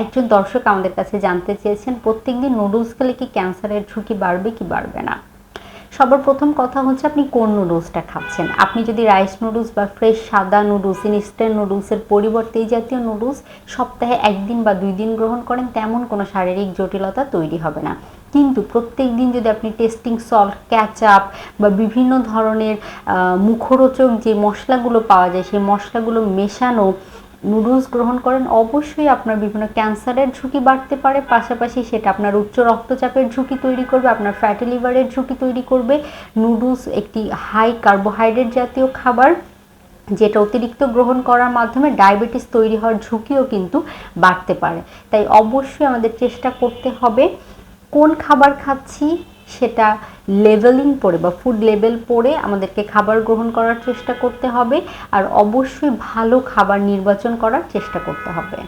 একজন দর্শক আমাদের কাছে জানতে চেয়েছেন প্রত্যেক দিন নুডলস খেলে কি ক্যান্সারের ঝুঁকি বাড়বে কি বাড়বে না? সবার প্রথম কথা হচ্ছে আপনি কোন নুডলসটা খাচ্ছেন? আপনি যদি রাইস নুডলস বা ফ্রেশ সাদা নুডলস ইনস্ট্যান্ট নুডলসের পরিবর্তে এই জাতীয় নুডলস সপ্তাহে একদিন বা দুই দিন গ্রহণ করেন, তেমন কোনো শারীরিক জটিলতা তৈরি হবে না। কিন্তু প্রত্যেক দিন যদি আপনি টেস্টিং সল্ট ক্যাচআপ বা বিভিন্ন ধরনের মুখরোচক যে মশলাগুলো পাওয়া যায়, সেই মশলাগুলো মেশানো নুডলস গ্রহণ করেন, অবশ্যই আপনার বিভিন্ন ক্যান্সারের ঝুঁকি বাড়তে পারে। পাশাপাশি সেটা আপনার উচ্চ রক্তচাপের ঝুঁকি তৈরি করবে, আপনার ফ্যাটি লিভারের ঝুঁকি তৈরি করবে। নুডলস একটি হাই কার্বোহাইড্রেট জাতীয় খাবার, যেটা অতিরিক্ত গ্রহণ করার মাধ্যমে ডায়াবেটিস তৈরি হওয়ার ঝুঁকিও কিন্তু বাড়তে পারে। তাই অবশ্যই আমাদের চেষ্টা করতে হবে কোন খাবার খাচ্ছি সেটা লেভেলিং পড়ে বা ফুড লেভেল পড়ে আমাদেরকে খাবার গ্রহণ করার চেষ্টা করতে হবে আর অবশ্যই ভালো খাবার নির্বাচন করার চেষ্টা করতে হবে।